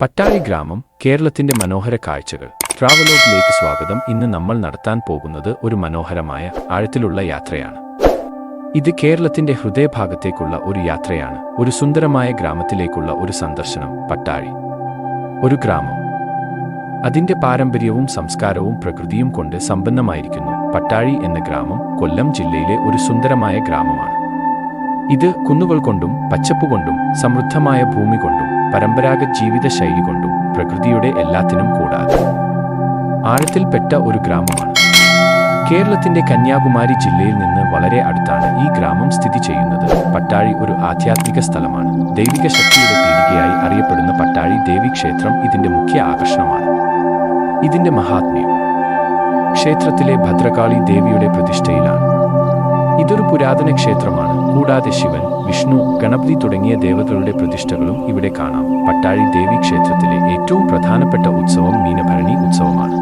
പട്ടാഴി ഗ്രാമം കേരളത്തിന്റെ മനോഹര കാഴ്ചകൾ. ട്രാവലോഗിലേക്ക് സ്വാഗതം. ഇന്ന് നമ്മൾ നടത്താൻ പോകുന്നത് ഒരു മനോഹരമായ ആഴത്തിലുള്ള യാത്രയാണ്. ഇത് കേരളത്തിന്റെ ഹൃദയഭാഗത്തേക്കുള്ള ഒരു യാത്രയാണ്. ഒരു സുന്ദരമായ ഗ്രാമത്തിലേക്കുള്ള ഒരു സന്ദർശനം പട്ടാഴി. ഒരു ഗ്രാമം. അതിന്റെ പാരമ്പര്യവും സംസ്കാരവും പ്രകൃതിയും കൊണ്ട് സമ്പന്നമായിരിക്കുന്നു. പട്ടാഴി എന്ന ഗ്രാമം കൊല്ലം ജില്ലയിലെ ഒരു സുന്ദരമായ ഗ്രാമമാണ്. ഇത് കുന്നുകൾ കൊണ്ടും പച്ചപ്പ് കൊണ്ടും സമൃദ്ധമായ ഭൂമി കൊണ്ടും പരമ്പരാഗത ജീവിത ശൈലി കൊണ്ടും പ്രകൃതിയുടെ എല്ലാത്തിനും കൂടാതെ. ആഴത്തിൽപ്പെട്ട ഒരു ഗ്രാമമാണ്. കേരളത്തിന്റെ കന്യാകുമാരി ജില്ലയിൽ നിന്ന് വളരെ അടുത്താണ് ഈ ഗ്രാമം സ്ഥിതി ചെയ്യുന്നത്. പട്ടാഴി ഒരു ആധ്യാത്മിക സ്ഥലമാണ്. ദൈവിക ശക്തിയുടെ പീഠികയായി അറിയപ്പെടുന്ന പട്ടാഴി ദേവീക്ഷേത്രം ഇതിന്റെ മുഖ്യ ആകർഷണമാണ്. ഇതിന്റെ മഹാത്മ്യം. ക്ഷേത്രത്തിലെ ഭദ്രകാളി ദേവിയുടെ പ്രതിഷ്ഠയിലാണ്. ഇതൊരു പുരാതന ക്ഷേത്രമാണ്. കൂടാതെ ശിവൻ വിഷ്ണു ഗണപതി തുടങ്ങിയ ദേവതകളുടെ പ്രതിഷ്ഠകളും ഇവിടെ കാണാം. പട്ടാഴി ദേവി ക്ഷേത്രത്തിലെ ഏറ്റവും പ്രധാനപ്പെട്ട ഉത്സവം മീനഭരണി ഉത്സവമാണ്.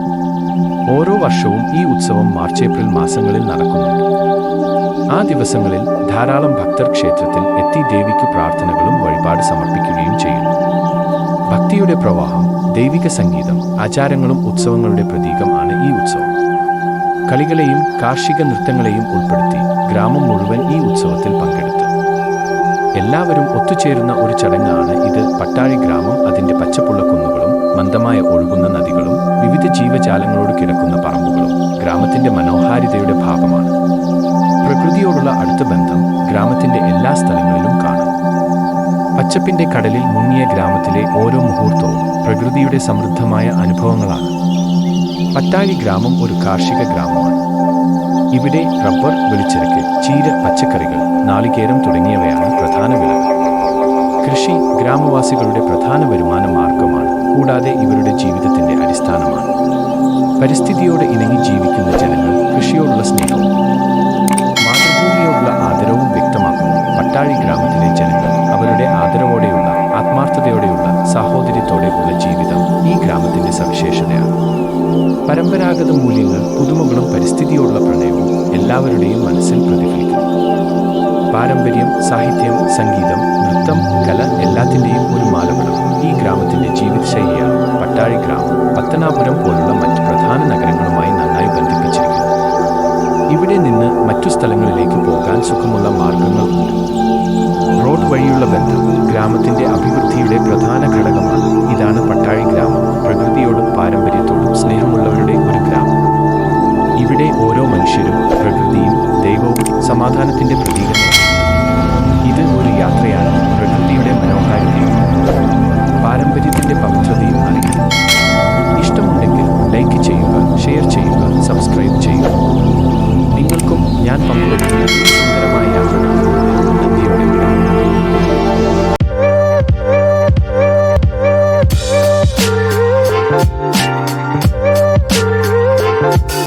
ഓരോ വർഷവും ഈ ഉത്സവം മാർച്ച് ഏപ്രിൽ മാസങ്ങളിൽ നടക്കുന്നുണ്ട് ആ ദിവസങ്ങളിൽ ധാരാളം ഭക്തർ ക്ഷേത്രത്തിൽ എത്തി ദേവിക്ക് പ്രാർത്ഥനകളും വഴിപാട് സമർപ്പിക്കുകയും ചെയ്യുന്നു. ഭക്തിയുടെ പ്രവാഹം ദൈവിക സംഗീതം ആചാരങ്ങളും ഉത്സവങ്ങളുടെ പ്രതീകമാണ് ഈ ഉത്സവം. കളികളെയും കാർഷിക നൃത്തങ്ങളെയും ഉൾപ്പെടുത്തി ഗ്രാമം മുഴുവൻ ഈ ഉത്സവത്തിൽ പങ്കെടുത്തു. എല്ലാവരും ഒത്തുചേരുന്ന ഒരു ചടങ്ങാണ് ഇത്. പട്ടാഴി ഗ്രാമം അതിന്റെ പച്ചപ്പുള്ള കുന്നുകളും മന്ദമായ ഒഴുകുന്ന നദികളും വിവിധ ജീവജാലങ്ങളോട് കിടക്കുന്ന പറമ്പുകളും ഗ്രാമത്തിന്റെ മനോഹാരിതയുടെ ഭാഗമാണ്. പ്രകൃതിയോടുള്ള അടുത്ത ബന്ധം ഗ്രാമത്തിന്റെ എല്ലാ സ്ഥലങ്ങളിലും കാണാം. പച്ചപ്പിന്റെ കടലിൽ മുങ്ങിയ ഗ്രാമത്തിലെ ഓരോ മുഹൂർത്തവും പ്രകൃതിയുടെ സമൃദ്ധമായ അനുഭവങ്ങളാണ്. പട്ടാഴി ഗ്രാമം ഒരു കാർഷിക ഗ്രാമമാണ്. ഇവിടെ റബ്ബർ വെളിച്ചെറുക്ക് ചീര പച്ചക്കറികൾ നാളികേരം തുടങ്ങിയവയാണ് പ്രധാന വിളകൾ കൃഷി ഗ്രാമവാസികളുടെ പ്രധാന വരുമാന മാർഗമാണ്. കൂടാതെ ഇവരുടെ ജീവിതത്തിന്റെ അടിസ്ഥാനമാണ്. പരിസ്ഥിതിയോട് ഇണങ്ങി ജീവിക്കുന്ന ജനങ്ങൾ പരമ്പരാഗത മൂല്യങ്ങൾ പുതുമകളും പരിസ്ഥിതിയോടുള്ള പ്രണയവും എല്ലാവരുടെയും മനസ്സിൽ പ്രതിഫലിക്കുന്നു. പാരമ്പര്യം സാഹിത്യം സംഗീതം നൃത്തം കല എല്ലാത്തിന്റെയും ഒരു മാലപടം ഈ ഗ്രാമത്തിന്റെ ജീവിതശൈലിയാണ് പട്ടാഴി ഗ്രാമം. പത്തനാപുരം പോലുള്ള മറ്റ് പ്രധാന നഗരങ്ങളുമായി നന്നായി ബന്ധിപ്പിച്ചിരിക്കുന്നു. ഇവിടെ നിന്ന് മറ്റു സ്ഥലങ്ങളിലേക്ക് പോകാൻ സുഖമുള്ള മാർഗങ്ങളുണ്ട്. റോഡ് വഴിയുള്ള ബന്ധം ഗ്രാമത്തിന്റെ അഭിവൃദ്ധിയുടെ പ്രധാന ഘടകമാണ്. ഇതാണ് പട്ടാഴി സമാധാനത്തിന്റെ പ്രതീകമാണ് ഇത് ഒരു യാത്രയാണ്. പ്രകൃതിയുടെ മനോഹാരിതയും പാരമ്പര്യത്തിന്റെ പവിത്രതയും അറിയുന്നു ഇഷ്ടമുണ്ടെങ്കിൽ ലൈക്ക് ചെയ്യുക ഷെയർ ചെയ്യുക സബ്സ്ക്രൈബ് ചെയ്യുക. നിങ്ങൾക്കും ഞാൻ പങ്കുവയ്ക്കുന്ന സുന്ദരമായ